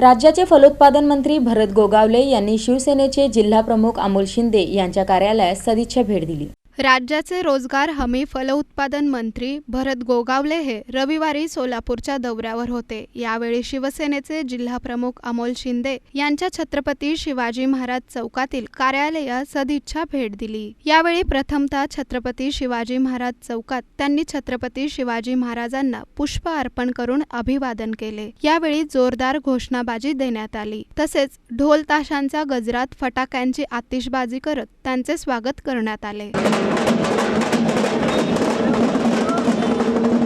राज्याचे फलोत्पादन मंत्री भरत गोगावले यांनी शिवसेनेचे जिल्हाप्रमुख अमोल शिंदे यांच्या कार्यालयास सदिच्छा भेट दिली. राज्याचे रोजगार हमी फलोत्पादन मंत्री भरत गोगावले हे रविवारी सोलापूरच्या दौऱ्यावर होते. यावेळी शिवसेनेचे जिल्हाप्रमुख अमोल शिंदे यांच्या छत्रपती शिवाजी महाराज चौकातील कार्यालयात सदिच्छा भेट दिली. यावेळी प्रथमतः छत्रपती शिवाजी महाराज चौकात त्यांनी छत्रपती शिवाजी महाराजांना पुष्प अर्पण करून अभिवादन केले. यावेळी जोरदार घोषणाबाजी देण्यात आली. तसेच ढोल ताशांच्या गजरात फटाक्यांची आतिषबाजी करत त्यांचे स्वागत करण्यात आले. ハハハハ!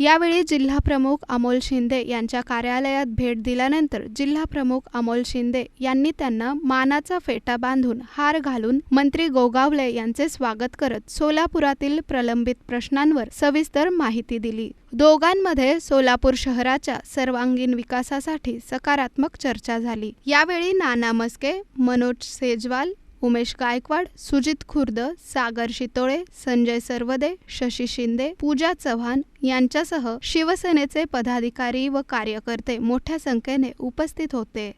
यावेळी जिल्हाप्रमुख अमोल शिंदे यांच्या कार्यालयात भेट दिल्यानंतर जिल्हाप्रमुख अमोल शिंदे यांनी त्यांना मानाचा फेटा बांधून हार घालून मंत्री गोगावले यांचे स्वागत करत सोलापुरातील प्रलंबित प्रश्नांवर सविस्तर माहिती दिली. दोघांमध्ये सोलापूर शहराच्या सर्वांगीण विकासासाठी सकारात्मक चर्चा झाली. यावेळी नाना मस्के मनोज सेजवाल उमेश गायकवाड सुजित खुर्द सागर शितोळे संजय सरवदे शशी शिंदे पूजा चव्हाण यांच्यासह शिवसेनेचे पदाधिकारी व कार्यकर्ते मोठ्या संख्येने उपस्थित होते.